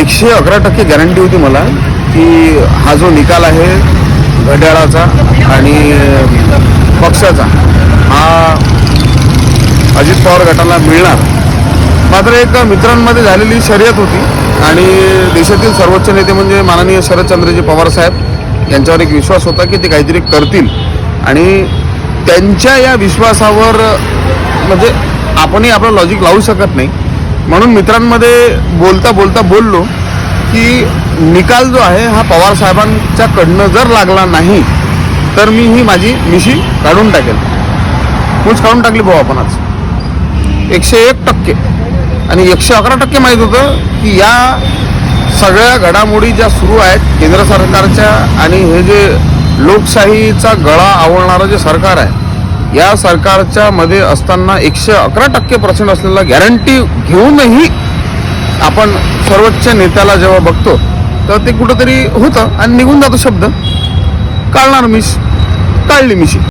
एकशे अकरा टक्के गॅरंटी होती मला की हा जो निकाल आहे घड्याळाचा आणि पक्षाचा हा अजित पवार गटाला मिळणार. मात्र एक मित्रांमध्ये झालेली शर्यत होती आणि देशातील सर्वोच्च नेते म्हणजे माननीय शरदचंद्रजी पवार साहेब यांच्यावर एक विश्वास होता की ते काहीतरी करतील. आणि त्यांच्या या विश्वासावर म्हणजे आपणही आपलं लॉजिक लावू शकत नाही. म्हणून मित्रांमध्ये बोलता बोलता बोललो की निकाल जो आहे हा पवार साहेबांच्याकडनं जर लागला नाही तर मी ही माझी मिशी काढून टाकेल. मूच काढून टाकली भाऊ आपण आज. एकशे एक टक्के. आणि एकशे अकरा टक्के माहीत होतं की या सगळ्या घडामोडी ज्या सुरू आहेत केंद्र सरकारच्या आणि हे जे लोकशाहीचा गळा आवळणारं जे सरकार आहे या सरकारच्या मध्ये असताना एकशे अकरा टक्के पर्सेंट असलेला गॅरंटी घेऊनही आपण सर्वोच्च नेत्याला जेव्हा बघतो तर ते कुठंतरी होतं आणि निघून जातो शब्द. काढणार मिश. काढली मिशी.